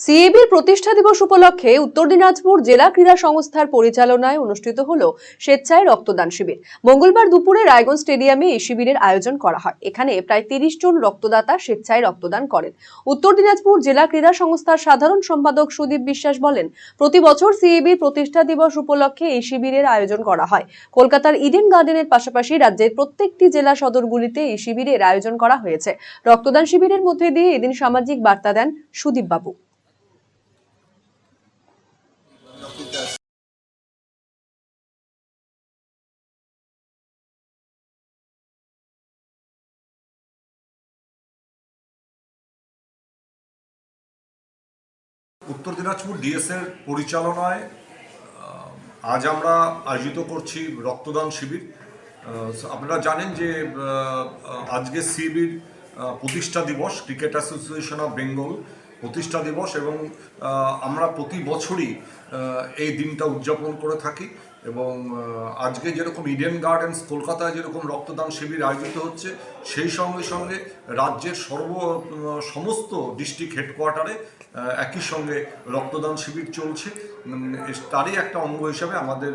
সিএবির প্রতিষ্ঠা দিবস উপলক্ষে উত্তর দিনাজপুর জেলা ক্রীড়া সংস্থার পরিচালনায় অনুষ্ঠিত হল স্বেচ্ছায় রক্তদান শিবির। মঙ্গলবার দুপুরে রায়গঞ্জ স্টেডিয়ামে এই শিবিরের আয়োজন করা হয়। এখানে প্রায় তিরিশ জন রক্তদাতা স্বেচ্ছায় রক্তদান করেন। উত্তর দিনাজপুর জেলা ক্রীড়া সংস্থার সাধারণ সম্পাদক সুদীপ বিশ্বাস বলেন, প্রতি বছর সিএবির প্রতিষ্ঠা দিবস উপলক্ষে এই শিবিরের আয়োজন করা হয়। কলকাতার ইডেন গার্ডেনের পাশাপাশি রাজ্যের প্রত্যেকটি জেলা সদরগুলিতে এই শিবিরের আয়োজন করা হয়েছে। রক্তদান শিবিরের মধ্যে দিয়ে এদিন সামাজিক বার্তা দেন সুদীপ উত্তর দিনাজপুর ডিএসের পরিচালনায় আজ আমরা আয়োজিত করছি রক্তদান শিবির। আপনারা জানেন যে আজকে সিবির প্রতিষ্ঠা দিবস, ক্রিকেট অ্যাসোসিয়েশন অফ বেঙ্গল। প্রতিষ্ঠা দিবস এবং আমরা প্রতি বছরই এই দিনটা উদযাপন করে থাকি এবং আজকে যেরকম ইডেন গার্ডেন্স কলকাতায় যেরকম রক্তদান শিবির আয়োজিত হচ্ছে, সেই সঙ্গে সঙ্গে রাজ্যের সর্ব সমস্ত ডিস্ট্রিক্ট হেডকোয়ার্টারে একই সঙ্গে রক্তদান শিবির চলছে। তারই একটা অঙ্গ হিসাবে আমাদের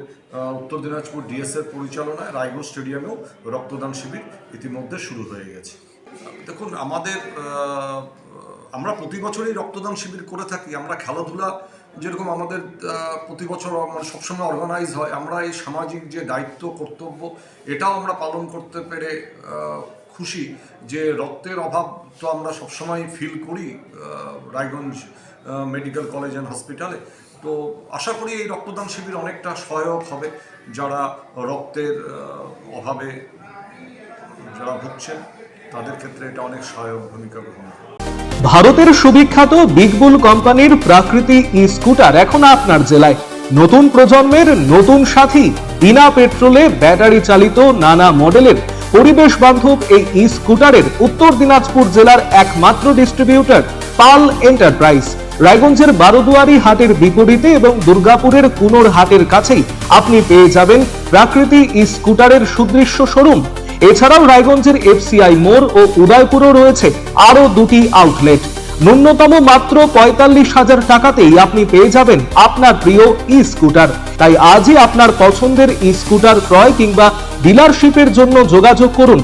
উত্তর দিনাজপুর ডিএসএর পরিচালনায় রায়গঞ্জ স্টেডিয়ামেও রক্তদান শিবির ইতিমধ্যে শুরু হয়ে গেছে। দেখুন, আমাদের আমরা প্রতি বছরই রক্তদান শিবির করে থাকি। আমরা খেলাধুলা যেরকম আমাদের প্রতি বছর মানে সবসময় অর্গানাইজ হয়, আমরা এই সামাজিক যে দায়িত্ব, কর্তব্য, এটাও আমরা পালন করতে পেরে খুশি যে রক্তের অভাব তো আমরা সবসময় ফিল করি রায়গঞ্জ মেডিকেল কলেজ অ্যান্ড হসপিটালে তো আশা করি এই রক্তদান শিবির অনেকটা সহায়ক হবে যারা রক্তের অভাবে যারা ভুগছেন। তাদের ক্ষেত্রে এটা অনেক সহায়ক ভূমিকা গ্রহণ করবে ভারতের সুবিখ্যাত বিগবুল কোম্পানির প্রাকৃতি ই স্কুটার এখন আপনার জেলায়। নতুন প্রজন্মের নতুন সাথী, বিনা পেট্রোলে ব্যাটারি চালিত নানা মডেলের পরিবেশ বান্ধব এই ই স্কুটারের উত্তর দিনাজপুর জেলার একমাত্র ডিস্ট্রিবিউটর পাল এন্টারপ্রাইজ রায়গঞ্জের বারোদুয়ারি হাটের বিপরীতে এবং দুর্গাপুরের কুনোর হাটের কাছেই আপনি পেয়ে যাবেন প্রাকৃতি ই স্কুটারের সুদৃশ্য শোরুম। এছাড়াও রায়গঞ্জের এফসিআই মোড় ও উদয়পুরও রয়েছে আরও দুটি আউটলেট ন্যূনতম মাত্র পঁয়তাল্লিশ হাজার টাকাতেই আপনি পেয়ে যাবেন আপনার প্রিয় ই স্কুটার তাই আজই আপনার পছন্দের ই স্কুটার ক্রয় কিংবা ডিলারশিপের জন্য যোগাযোগ করুন